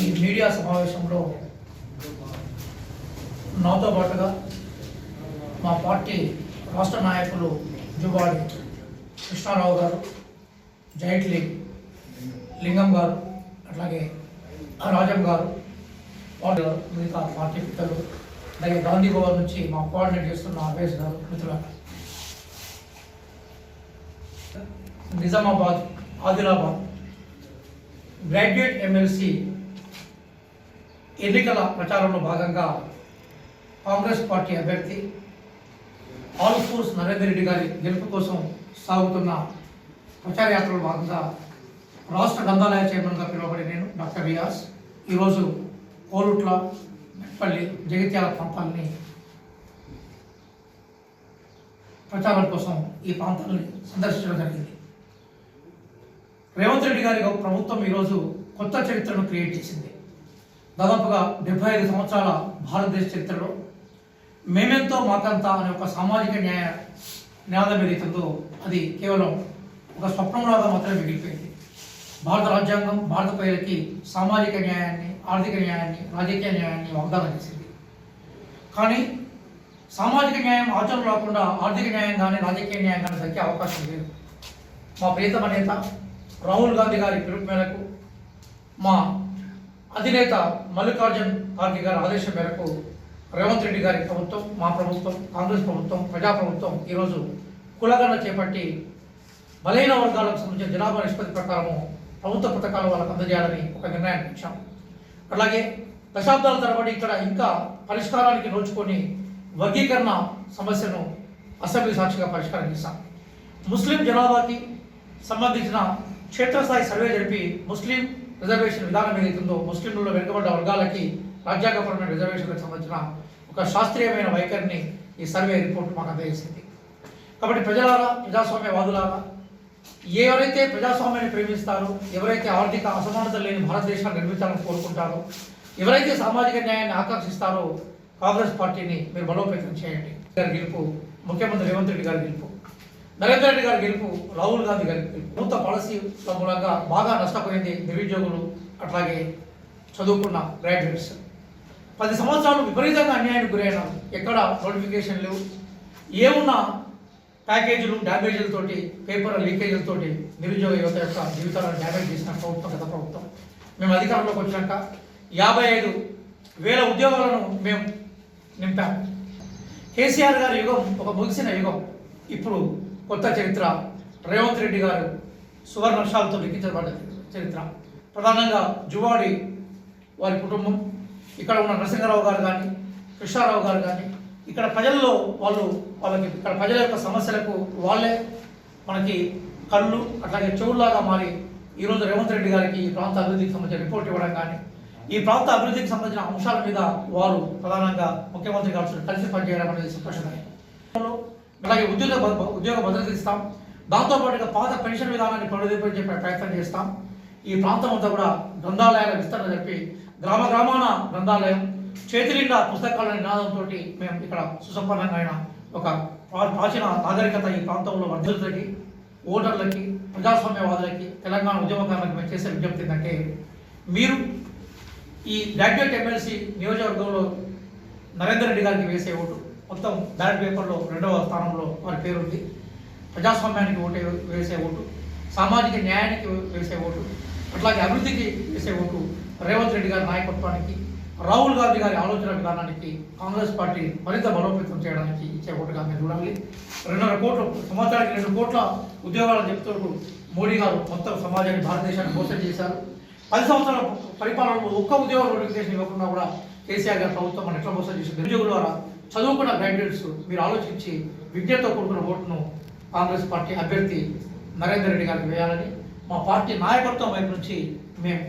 ఈ మీడియా సమావేశంలో నాతో పాటుగా మా పార్టీ రాష్ట్ర నాయకులు జుబాడి కృష్ణారావు గారు జైట్లీ లింగం గారు అట్లాగే రాజం గారు వాళ్ళు మిగతా పార్టీ పిల్లలు అలాగే గాంధీ భవన్ నుంచి మా కోఆర్డినేట్ చేస్తున్న అభేష్ గారు మిత్రుల నిజామాబాద్ ఆదిలాబాద్ గ్రాడ్యుయేట్ ఎమ్మెల్సీ ఎన్నికల ప్రచారంలో భాగంగా కాంగ్రెస్ పార్టీ అభ్యర్థి ఆల్ ఫోర్స్ నరేందర్ రెడ్డి గారి గెలుపు కోసం సాగుతున్న ప్రచార యాత్రలో భాగంగా రాష్ట్ర గ్రంథాలయ చైర్మన్గా పిలువబడి నేను డాక్టర్ రియాస్ ఈరోజు కోరుట్ల మెట్పల్లి జగిత్యాల ప్రాంతాలని ప్రచారం కోసం ఈ ప్రాంతాలని సందర్శించడం జరిగింది. రేవంత్ రెడ్డి గారి ప్రభుత్వం ఈరోజు కొత్త చరిత్రను క్రియేట్ చేసింది. దాదాపుగా డెబ్బై ఐదు సంవత్సరాల భారతదేశ చరిత్రలో మేమెంతో మాకంత అనే ఒక సామాజిక న్యాయ నినాదం ఏదైతుందో అది కేవలం ఒక స్వప్నంలాగా మాత్రమే మిగిలిపోయింది. భారత రాజ్యాంగం భారత ప్రజలకి సామాజిక న్యాయాన్ని ఆర్థిక న్యాయాన్ని రాజకీయ న్యాయాన్ని వాగ్దానం చేసింది. కానీ సామాజిక న్యాయం ఆచరణ రాకుండా ఆర్థిక న్యాయం కానీ రాజకీయ న్యాయం కానీ దక్కే అవకాశం లేదు. మా ప్రియతమ నేత రాహుల్ గాంధీ గారి పిలుపు మేరకు మా అధినేత మల్లికార్జున్ ఖార్గే గారి ఆదేశం మేరకు రేవంత్ రెడ్డి గారి ప్రభుత్వం మా ప్రభుత్వం కాంగ్రెస్ ప్రభుత్వం ప్రజా ప్రభుత్వం ఈరోజు కులగణ చేపట్టి బలహీన వర్గాలకు సంబంధించిన జనాభా నిష్పత్తి ప్రకారము ప్రభుత్వ పథకాలు వాళ్ళకు అందజేయాలని ఒక నిర్ణయానికి ఇచ్చాం అలాగే దశాబ్దాల తరబడి ఇక్కడ ఇంకా పరిష్కారానికి నోచుకొని వర్గీకరణ సమస్యను అసెంబ్లీ సాక్షిగా పరిష్కారం చేశాం. ముస్లిం జనాభాకి సంబంధించిన క్షేత్రస్థాయి సర్వే జరిపి ముస్లిం రిజర్వేషన్ విధానం ఏదైతుందో ముస్లింలలో వెనుకబడ్డ వర్గాలకి రాజ్యాంగపరమైన రిజర్వేషన్లకు సంబంధించిన ఒక శాస్త్రీయమైన వైఖరిని ఈ సర్వే రిపోర్ట్ మాకు అందజేసింది. కాబట్టి ప్రజలారా ప్రజాస్వామ్యవాదులారా ఎవరైతే ప్రజాస్వామ్యాన్ని ప్రేమిస్తారో ఎవరైతే ఆర్థిక అసమానత లేని భారతదేశాన్ని నిర్మించాలని కోరుకుంటారో ఎవరైతే సామాజిక న్యాయాన్ని ఆకాంక్షిస్తారో కాంగ్రెస్ పార్టీని మీరు బలోపేతం చేయండి. గారి గెలుపు ముఖ్యమంత్రి రేవంత్ రెడ్డి గారి గెలుపు. నరేంద్ర రెడ్డి గారి గెలుపు రాహుల్ గాంధీ గారి గెలుపు. నూతన పాలసీ మూలంగా బాగా నష్టపోయింది నిరుద్యోగులు అట్లాగే చదువుకున్న గ్రాడ్యుయేట్స్. పది సంవత్సరాలు విపరీతంగా అన్యాయానికి గురైన ఎక్కడ నోటిఫికేషన్ లేవు. ఏమున్నా ప్యాకేజీలు డ్యామేజీలతోటి పేపర్ లీకేజీలతోటి నిరుద్యోగ యువత యొక్క జీవితాలను డ్యామేజ్ చేసిన ప్రభుత్వం గత ప్రభుత్వం. మేము అధికారంలోకి వచ్చినాక యాభై ఐదు వేల ఉద్యోగాలను మేము నింపాము. కేసీఆర్ గారి యుగం ఒక ముగిసిన యుగం. ఇప్పుడు కొత్త చరిత్ర. రేవంత్ రెడ్డి గారు సువర్ణ వర్షాలతో లిఖించబడ్డ చరిత్ర. ప్రధానంగా జువాడి వారి కుటుంబం ఇక్కడ ఉన్న నరసింహారావు గారు కానీ కృష్ణారావు గారు కానీ ఇక్కడ ప్రజల్లో వాళ్ళు వాళ్ళకి ఇక్కడ ప్రజల యొక్క సమస్యలకు వాళ్ళే మనకి కళ్ళు అట్లాగే చెవుల్లాగా మారి ఈరోజు రేవంత్ రెడ్డి గారికి ఈ ప్రాంత అభివృద్ధికి సంబంధించిన రిపోర్ట్ ఇవ్వడం కానీ ఈ ప్రాంత అభివృద్ధికి సంబంధించిన అంశాల మీద వారు ప్రధానంగా ముఖ్యమంత్రి గారు కలిసి పనిచేయడం అనేది సంతోషమే అలాగే ఉద్యోగ ఉద్యోగ భద్రత ఇస్తాం. దాంతోపాటుగా పాత పెన్షన్ విధానాన్ని పునరుద్ధరించే ప్రయత్నం చేస్తాం. ఈ ప్రాంతం అంతా కూడా గ్రంథాలయాల విస్తరణ చెప్పి గ్రామ గ్రామాన గ్రంథాలయం చేతి నిండా పుస్తకాల నినాదంతో మేము ఇక్కడ సుసంపన్నంగా అయిన ఒక ప్రా- ప్రాచీన నాగరికత ఈ ప్రాంతంలో వర్ధులకి ఓటర్లకి ప్రజాస్వామ్యవాదులకి తెలంగాణ ఉద్యమకారులకు మేము చేసే విజ్ఞప్తి ఏంటంటే మీరు ఈ గ్రాడ్యుయేట్ ఎమ్మెల్సీ నియోజకవర్గంలో నరేందర్ రెడ్డి గారికి వేసే ఓటు. మొత్తం బ్యాలెట్ పేపర్లో రెండవ స్థానంలో వారి పేరు ఉంది ప్రజాస్వామ్యానికి ఓటే వేసే ఓటు సామాజిక న్యాయానికి వేసే ఓటు అట్లాగే అభివృద్ధికి వేసే ఓటు రేవంత్ రెడ్డి గారి నాయకత్వానికి రాహుల్ గాంధీ గారి ఆలోచన విధానానికి కాంగ్రెస్ పార్టీ మరింత బలోపేతం చేయడానికి ఇచ్చే ఓటుగా మీరు చూడాలి. రెండున్నర కోట్లు సంవత్సరానికి రెండు కోట్ల ఉద్యోగాలు చెప్తూ మోడీ గారు. మొత్తం సమాజాన్ని భారతదేశాన్ని మోసం చేశారు. పది సంవత్సరాల పరిపాలనలో ఒక్క ఉద్యోగ నోటిఫికేషన్ ఇవ్వకుండా కూడా కేసీఆర్ గారి ప్రభుత్వం ఎట్లా మోసం చేసింది? నిరుద్యోగుల ద్వారా చదువుకున్న గ్రాడ్యుయేట్స్ మీరు ఆలోచించి విద్యతో కూడుకున్న ఓటును కాంగ్రెస్ పార్టీ అభ్యర్థి నరేందర్ రెడ్డి గారికి వేయాలని మా పార్టీ నాయకత్వం వైపు నుంచి మేము